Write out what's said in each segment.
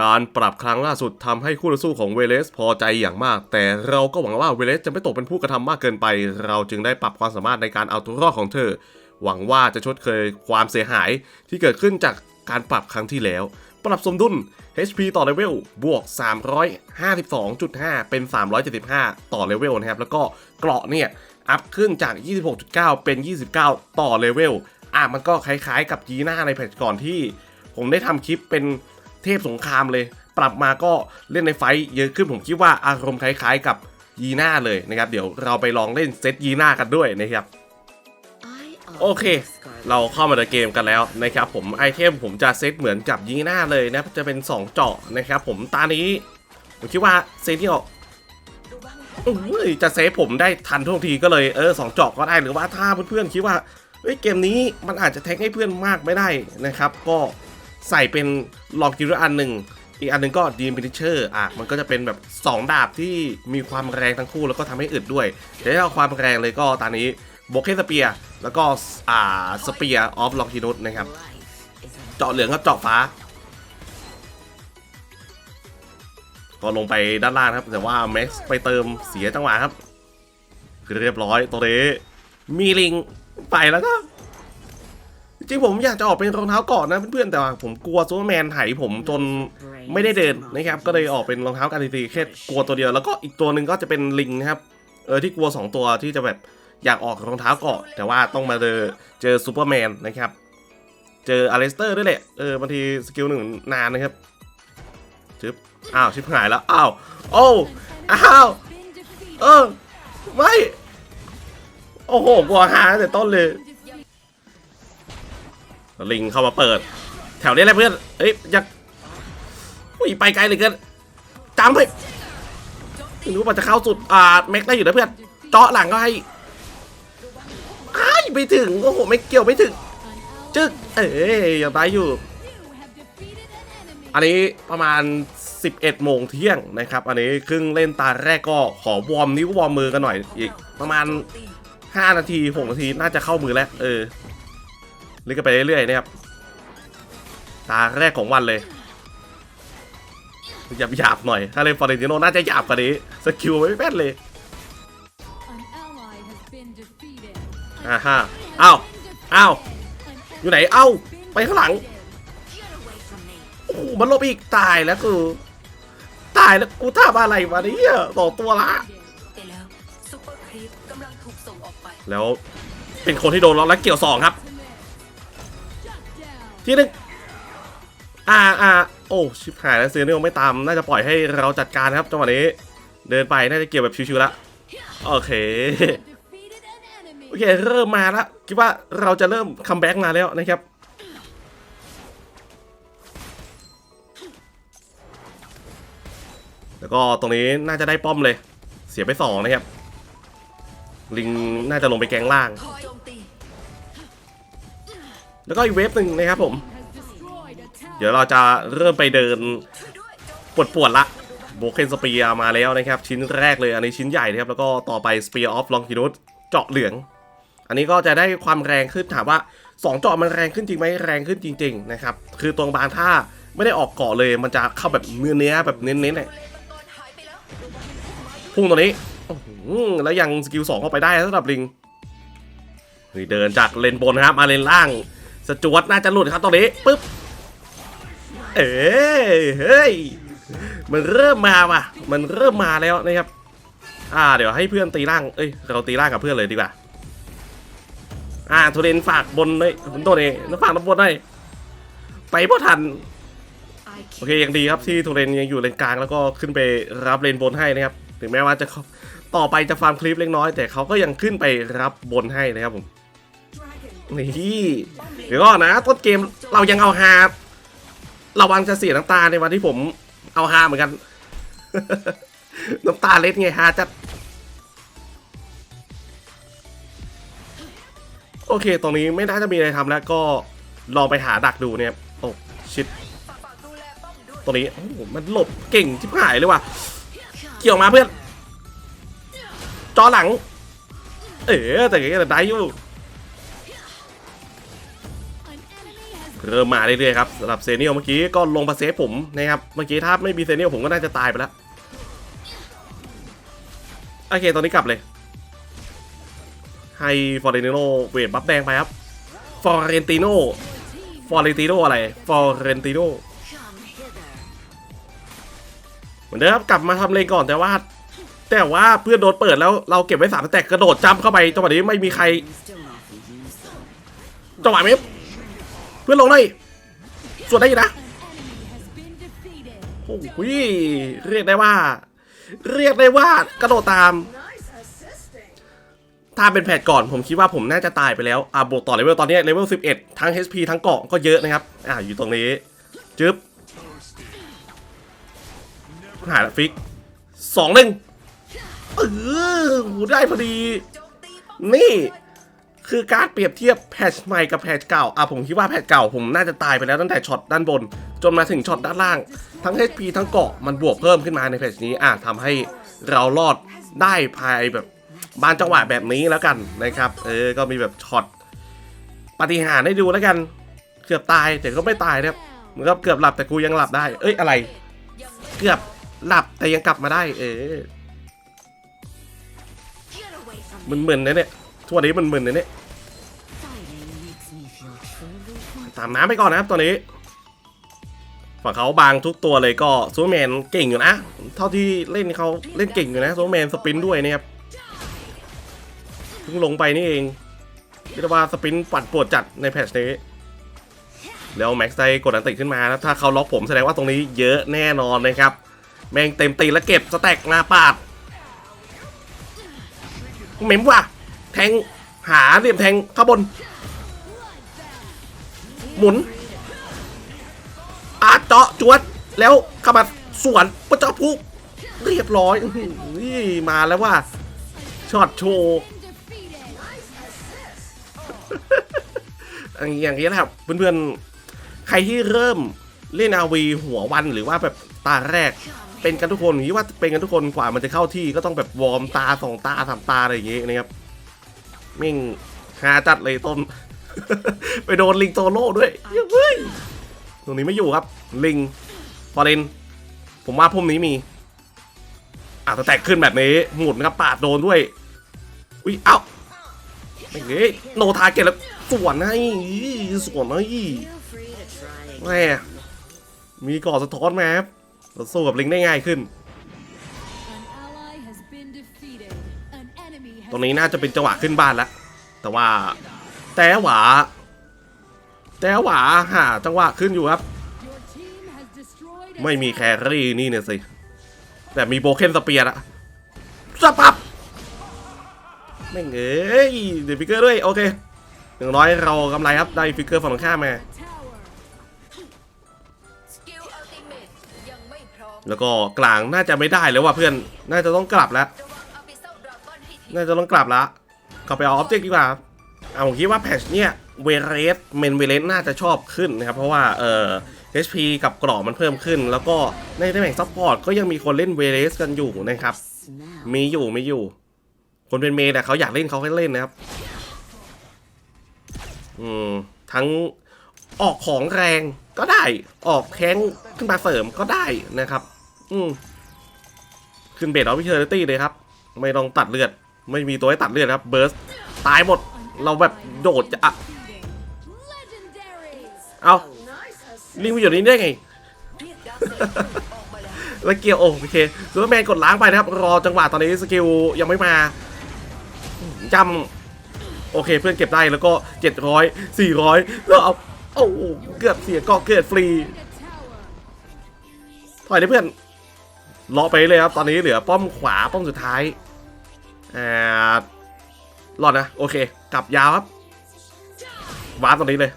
การปรับครั้งล่าสุดทำให้คู่ต่อสู้ของเวเลสพอใจอย่างมาก แต่เราก็หวังว่าเวเลสจะไม่ตกเป็นผู้กระทำมากเกินไป เราจึงได้ปรับความสามารถในการเอาตัวรอดของเธอ หวังว่าจะชดเคยความเสียหายที่เกิดขึ้นจากการปรับครั้งที่แล้ว ปรับสมดุล HP ต่อเลเวลบวก 352.5 เป็น 375 ต่อเลเวลนะครับ แล้วก็เกราะเนี่ย อัพขึ้นจาก 26.9 เป็น 29 ต่อเลเวล อะมันก็คล้ายๆกับยีน่าในแพทก่อนที่ ผมได้ทำคลิปเป็น เทพสงครามเลย ปรับมาก็เล่นในไฟเยอะขึ้นผมคิดว่าอารมณ์คล้ายๆกับยีน่าเลยนะครับ เดี๋ยวเราไปลองเล่นเซตยีน่ากันด้วยนะครับ โอเค เราเข้ามาในเกมกันแล้วนะครับ ผมไอเทมผมจะเซตเหมือนกับยีน่าเลยนะจะเป็น 2 เจาะนะครับ ผมตานี้ ผมคิดว่าเซตที่ออกอุ้ยจะเซฟผมได้ทันท่วงทีก็เลยเออสองเจาะก็ได้หรือว่าถ้าเพื่อนๆคิดว่าเฮ้ยเกมนี้มันอาจจะแทงให้เพื่อนมากไม่ได้นะครับ ก็ ใส่เป็นลองกิรอันหนึ่งอีกอันหนึ่งก็ดีม p ิเชอร์อะมันก็จะเป็นแบบ 2 ดาบที่มีความแรงทั้งคู่แล้วก็ทำให้อึดด้วย เดี๋ยวเอาความแรงเลยก็ตอนนี้โบเกนสเปียแล้วก็อ่าสเปียออฟลองกินุสนะครับ เจาะเหลืองครับเจาะฟ้า ก็ลงไปด้านล่างครับ แต่ว่าแม็กซ์ไปเติมเสียจังหวะครับ คือเรียบร้อยตัวนี้มีลิงไปแล้วก็ ริงๆผมอยากจะออกเป็นรองเท้าก่อนนะเพื่อนๆแต่ว่าผมกลัวซูเปอร์แมนไถผมจนไม่ได้เดินนะครับ ก็เลยออกเป็นรองเท้าการตีตีแค่กลัวตัวเดียว แล้วก็อีกตัวหนึ่งก็จะเป็นลิงนะครับ เออที่กลัวสองตัวที่จะแบบอยากออกรองเท้าเกาะแต่ว่าต้องมาเจอเจอซูเปอร์แมนนะครับ เจออเลสเตอร์ด้วยแหละ เออบางทีสกิลหนึ่งนานนะครับชึบอ้าวชิบหายแล้วอ้าวโอ้อ้าวเออไม่ โอ้โหกลัวหาตั้งแต่ต้นเลย ลิงเข้ามาเปิด แถวนี้แหละเพื่อนเอ้ยอยากอุ้ยไปไกลเลยเกินจำไปไม่รู้ว่าจะเข้าสุดอ่าแม็กได้อยู่นะเพื่อนเจาะหลังก็ให้อ้ไม่ถึงโอ้โหไม่เกี่ยวไม่ถึงจึ๊กเอ้ยยังได้อยู่ อันนี้ประมาณ 11โมงเที่ยงนะครับ อันนี้ครึ่งเล่นตาแรกก็ขอวอร์มนิ้ววอร์มมือกันหน่อยอีกประมาณ 5 นาที 6 นาทีน่าจะเข้ามือแล้ว เออ ล่นกันไปเรื่อยๆนะครับ ตาแรกของวันเลยหยาบหยาบๆหน่อย ถ้าเล่นฟอร์เรนติโนน่าจะหยาบกว่านี้ สกิลไม่แม่นเลยอ่าฮะอ้าว อ้าว อยู่ไหน เอ้า ไปข้างหลัง โอ้โหมันลบอีก ตายแล้วกูตายแล้วกูทำอะไรวะเนี่ยต่อตัวละแต่แล้วซุปเปอร์ครีปกำลังถูกส่งออกไปแล้วเป็นคนที่โดนล็อกและเกี่ยวสองครับ ที่หนึ่งอ่าอ่าโอ้ชิบหายแล้วเซเนียลไม่ตามน่าจะปล่อยให้เราจัดการครับจังหวะนี้ เดินไปน่าจะเกี่ยวแบบชิวๆแล้วโอเคโอเคเริ่มมาแล้วคิดว่าเราจะเริ่มคัมแบ็กมาแล้วนะครับแล้วก็ตรงนี้น่าจะได้ป้อมเลย เสียไปสองนะครับ ลิงน่าจะลงไปแกงล่าง แล้วก็อีกเวฟหนึ่งนะครับผม เดี๋ยวเราจะเริ่มไปเดินปวดปวดๆละโบเคนสเปียมาแล้วนะครับ ชิ้นแรกเลยอันนี้ชิ้นใหญ่นะครับ แล้วก็ต่อไปสเปียร์ออฟลองกินุสเจาะเหลือง อันนี้ก็จะได้ความแรงขึ้นถามว่า 2 เจาะมันแรงขึ้นจริงไหมแรงขึ้นจริง ๆ นะครับ คือตรงบางท่าไม่ได้ออกเกาะเลยมันจะเข้าแบบเนื้อเนื้อแบบเน้นๆเลยพุ่งตัวนี้แล้วยังสกิลสองเข้าไปได้สำหรับลิงเฮ้ยเดินจากเลนบนครับมาเลนล่าง สจวตน่าจะหลุดครับตรงนี้ปึ๊บเอ้เฮ้ยมันเริ่มมาว่ะมันเริ่มมาแล้วนะครับ อ่า เดี๋ยวให้เพื่อนตีล่าง เอ้ย เราตีล่างกับเพื่อนเลยดีกว่า อ่าทุเรนฝากบนเลยผมตัวเองแล้วฝากน้ำบนหน่อยไปพอทัน โอเคยังดีครับที่ทูเรนยังอยู่เลนกลางแล้วก็ขึ้นไปรับเลนบนให้นะครับ ถึงแม้ว่าจะต่อไปจะฟาร์มคลิปเล็กน้อย แต่เขาก็ยังขึ้นไปรับบนให้นะครับผม นี่เดี๋ยวก็นะต้นเกมเรายังเอาฮาระวังจะเสียน้ำตาในวันที่ผมเอาฮาเหมือนกัน น้ำตาเล็ดไงฮาจัด โอเค ตรงนี้ไม่น่าจะมีอะไรทำแล้วก็ลองไปหาดักดูเนี่ยโอ้ชิดตรงนี้โอ้มันหลบเก่งชิบหายเลยว่ะ เกี่ยวมาเพื่อน จอหลัง เอ๋แต่ก็ยังได้อยู่ เริ่มมาเรื่อยๆครับสำหรับเซเนียลเมื่อกี้ก็ลงมาเซฟผมนะครับเมื่อกี้ถ้าไม่มีเซเนียลผมก็น่าจะตายไปแล้วโอเคตอนนี้กลับเลย ให้ฟอร์เรนติโนเวทบัฟแดงไปครับฟอร์เรนติโนฟอร์เรนติโนอะไรฟอร์เรนติโนเหมือนเดิมครับกลับมาทำเลนก่อนแต่ว่า แต่ว่าเพื่อนโดนเปิดแล้วเราเก็บไว้สามแตกกระโดดจำเข้าไปจังหวะนี้ไม่มีใครจังหวะนี้ เพื่อนลงได้ส่วนได้อยู่นะโอ้โหเรียกได้ว่า เรียกได้ว่ากระโดดตามถ้าเป็นแพทก่อนผมคิดว่าผมน่าจะตายไปแล้ว อะบวกต่อเลเวลตอนนี้เลเวล 11 ทั้ง HP ทั้งเกาะก็เยอะนะครับ อะอยู่ตรงนี้ จึ๊บหายฟิกสองหนึ่งเออโหได้พอดี นี่ คือการเปรียบเทียบแพทชใหม่กับแพทชเก่าอะผมคิดว่าแพทชเก่าผมน่าจะตายไปแล้วตั้งแต่ช็อตด้านบน จนมาถึงช็อตด้านล่าง ทั้ง HP ทั้งเกาะมันบวกเพิ่มขึ้นมาในแพทชนี้อะทำให้เรารอดได้ภายแบบบานจังหวะแบบนี้แล้วกันนะครับ เออก็มีแบบช็อตปฏิหารให้ดูแล้วกัน เกือบตายแต่ก็ไม่ตายนะครับเหมือนกับเกือบหลับแต่กูยังหลับได้ เอ้ยอะไร เกือบหลับแต่ยังกลับมาได้ เออ Get away from มันมึนๆนะเนี่ย ทั่วนี้มันมึนๆนะเนี่ยตามน้ำไปก่อนนะครับตัวนี้ ฝั่งเขาบางทุกตัวเลยก็ซูเปอร์แมนเก่งอยู่นะ เท่าที่เล่นเขาเล่นเก่งอยู่นะซูเปอร์แมนสปินด้วยนะครับเพิ่งลงไปนี่เองเรียกว่าสปินปั่นปวดจัดในแพทชนี้ แล้วแม็กซ์ไซกดอันติขึ้นมาแล้วถ้าเขาล็อกผมแสดงว่าตรงนี้เยอะแน่นอนนะครับ แม่งเต็มตีแล้วเก็บสแต็กมาปาดเมมว่ะ แทงหาเหลี่ยมแทงข้าบน หมุนอาเจาะจวดแล้วเข้ามาสวนประเจาะพุกเรียบร้อยนี่มาแล้วว่าช็อตโชว์อย่างนี้นะครับเพื่อนๆ ใครที่เริ่มเล่นอาวีหัววันหรือว่าแบบตาแรก เป็นกันทุกคนอย่างนี้ว่าเป็นกันทุกคนกว่ามันจะเข้าที่ก็ต้องแบบวอร์มตาสองตาสามตาอะไรอย่างงี้นะครับ มิ่งหาจัดเลยต้น ไปโดนลิงโตโร่ด้วยเฮ้ยตรงนี้ไม่อยู่ครับ ลิงฟอเรนผมว่าพุ่มนี้มีอาจจะแตกขึ้นแบบนี้หมุนครับปาดโดนด้วย อุ้ยเอ้าไม่เงี้ยโนทาเกตแล้วสวนให้สวนให้แม่มีก่อสะท้อนแมาครับเราสู้กับลิงได้ง่ายขึ้น ตรงนี้น่าจะเป็นจังหวะขึ้นบ้านแล้วแต่ว่าแต่หวาแต่หวาหาจังหวะขึ้นอยู่ครับ ไม่มีแครี่นี่เนี่ยสิแต่มีโบเคนสเปียร์อะสปับแม่งเอ้ยเดี๋ยวฟิกเกอร์ด้วยโอเคอย่างน้อยเรากำไรครับได้ฟิกเกอร์ฝั่งตรงข้ามมาสกิลอัลติเมทยังไม่พร้อมแล้วก็กลางน่าจะไม่ได้แล้วว่ะเพื่อนน่าจะต้องกลับแล้ว น่าจะต้องกลับละกลับไปเอาออบเจกต์ดีกว่าเอาผมคิดว่าแพชเนี่ยเวเรสเมนเวเรสน่าจะชอบขึ้นนะครับ เพราะว่าเอ่อ HP กับกรอบมันเพิ่มขึ้น แล้วก็ในตำแหน่งซัพพอร์ตก็ยังมีคนเล่นเวเรสกันอยู่นะครับ มีอยู่มีอยู่ คนเป็นเมย์แต่เขาอยากเล่นเขาก็เล่นนะครับ อืม ทั้งออกของแรงก็ได้ ออกแข้งขึ้นมาเสริมก็ได้นะครับ อืม ขึ้นเบสออฟฟิเชอร์ตี้เลยครับ ไม่ต้องตัดเลือด ไม่มีตัวให้ตัดเลือดครับเบิร์สตายหมดเราแบบโดดจะอะเอาลิงไปอยู่นี่ได้ไงเรียกดาร์คเซอร์ออกมาแล้วเกียร์โอเคซูเปอร์แมนกดล้างไปนะครับ รอจังหวะตอนนี้สกิลยังไม่มาจำโอเคเพื่อนเก็บได้แล้วก็ 700 400 แล้วเอาโอ้เกือบเสียก็เกิดฟรี ถอยได้เพื่อนรอไปเลยครับ ตอนนี้เหลือป้อมขวาป้อมสุดท้าย อ่ารอดนะ โอเค กลับยาวครับ วาร์ปตรงนี้เลย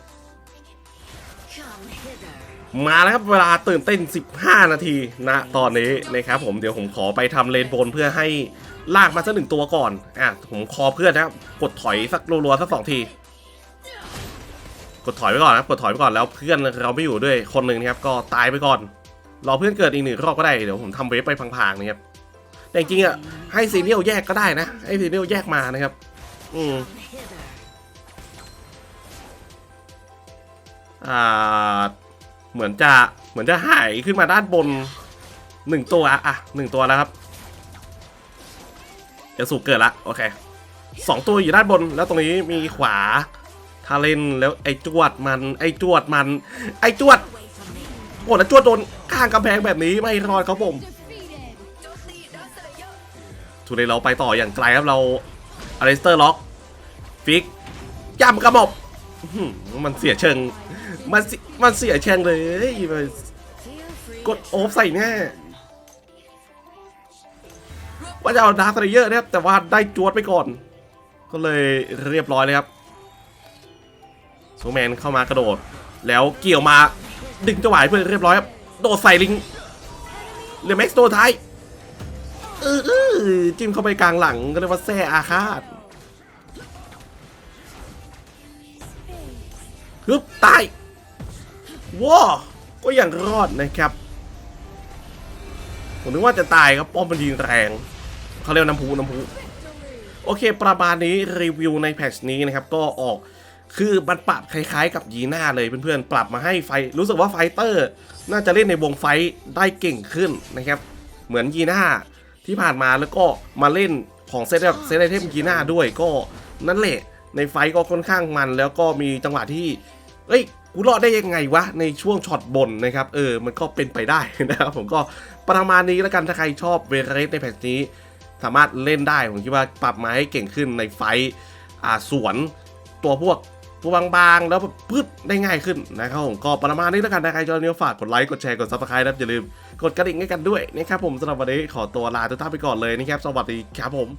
มาแล้วครับ เวลาตื่นเต้น 15 นาทีนะตอนนี้นะครับผมเดี๋ยวผมขอไปทำเลนโบนเพื่อให้ลากมาสักหนึ่งตัวก่อน อะ ผมคอเพื่อนนะครับ กดถอยสักรัวๆสักสองที กดถอยไปก่อนนะครับกดถอยไปก่อนแล้วเพื่อนเราไม่อยู่ด้วยคนหนึ่งนะครับ ก็ตายไปก่อน รอเพื่อนเกิดอีกหนึ่งรอบก็ได้ เดี๋ยวผมทำเวฟไปพางๆนะครับ แต่จริงอะให้ซีเรียลแยกก็ได้นะ ให้ซีเรียลแยกมานะครับ อืมอ่าเหมือนจะเหมือนจะหายขึ้นมาด้านบนหนึ่งตัวอะหนึ่งตัวแล้วครับเอลสูเกิดละโอเคสองตัวอยู่ด้านบนแล้วตรงนี้มีขวาทาเลนแล้วไอ้จวดมันไอ้จวดมัน ไอ้จวดโอ้แล้วจวดโดนข้างกำแพงแบบนี้ไม่รอดครับผม ทุเรศเราไปต่ออย่างไกลครับเราอเลสเตอร์ล็อกฟิกย่ำกระบอื้อหือมันเสียเชิง มันมันเสียเชิงเลยกดโอฟใส่แน่ว่าจะเอาดาร์คเยอร์นะครับแต่ว่าได้จวดไปก่อน ก็เลยเรียบร้อยเลยครับซูแมนเข้ามากระโดด แล้วเกี่ยวมาดึงจังหวะเพื่อนเรียบร้อยครับ โดดใส่ลิงเหลือแม็กซ์ตัวท้าย เออจิ้มเข้าไปกลางหลังก็เรียกว่าแซ่อาฆาตฮึบตายว้าก็ยังรอดนะครับ ผมนึกว่าจะตายครับป้อมมันยิงแรงเขาเรียกน้ำพุน้ำพุโอเค ประมาณนี้รีวิวในแพทช์นี้นะครับ ก็ออกคือมันปรับคล้ายๆกับยีน่าเลยเพื่อนๆ ปรับมาให้ไฟรู้สึกว่าไฟเตอร์ น่าจะเล่นในวงไฟได้เก่งขึ้นนะครับ เหมือนยีน่า ที่ผ่านมาแล้วก็มาเล่นของเซตแบบเซตไอเทมกีน่าด้วยก็นั่นแหละ ในไฟก็ค่อนข้างมันแล้วก็มีจังหวะที่ เอ้ยกูรอดได้ยังไงวะ ในช่วงช็อตบนนะครับเออมันก็เป็นไปได้นะครับผมก็ประมาณนี้แล้วกันถ้าใครชอบเวเรสในแพทนี้ สามารถเล่นได้ผมคิดว่าปรับมาให้เก่งขึ้นในไฟอ่าสวนตัวพวกตัวบางๆ แล้วแบบพืดได้ง่ายขึ้นนะครับผมก็ประมาณนี้แล้วกันนะใครชอบนี้ฝากกดไลค์กดแชร์กดซับสไครต์นะครับอย่าลืม กดกระดิ่งให้กันด้วยนะครับผมสำหรับวันนี้ขอตัวลาทุกท่านไปก่อนเลยนะครับ สวัสดีครับผม